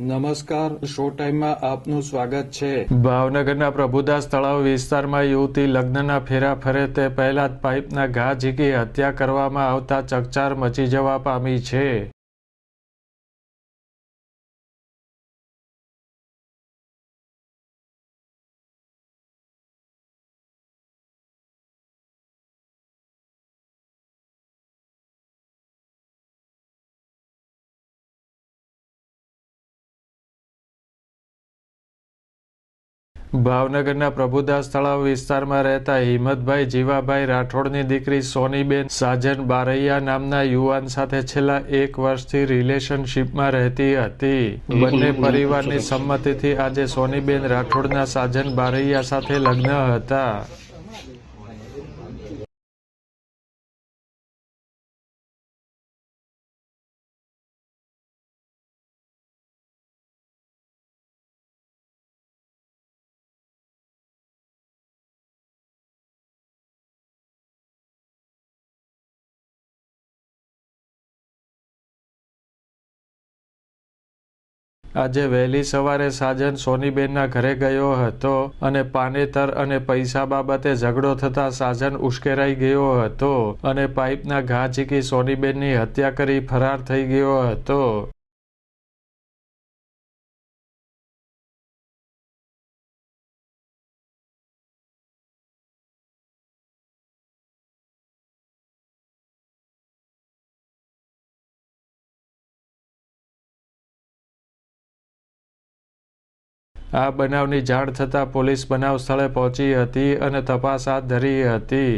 નમસ્કાર, શો ટાઈમમાં આપનું સ્વાગત છે. ભાવનગરના પ્રભુદાસ તળાવ વિસ્તારમાં યુવતી લગ્નના ફેરા ફરે તે પહેલા જ પાઇપના ઘા ઝીકી હત્યા કરવામાં આવતા ચકચાર મચી જવા પામી છે. ભાવનગરના પ્રભુદાસ તળાવ વિસ્તારમાં રહેતા હિંમતભાઈ જીવાભાઈ રાઠોડની દીકરી સોનીબેન સાજન બારૈયા નામના યુવાન સાથે છેલ્લા એક વર્ષથી રિલેશનશીપમાં રહેતી હતી. બંને પરિવારની સંમતિથી આજે સોનીબેન રાઠોડના સાજન બારૈયા સાથે લગ્ન હતા. આજે વહેલી સવારે સાજન સોનીબેનના ઘરે ગયો હતો અને પાનેતર અને પૈસા બાબતે ઝઘડો થતા સાજન ઉશ્કેરાઈ ગયો હતો અને પાઇપના ઘા ઝીકી સોનીબેનની હત્યા કરી ફરાર થઈ ગયો હતો. આ બનાવની જાણ થતાં પોલીસ બનાવ સ્થળે પહોંચી હતી અને તપાસ હાથ ધરી હતી.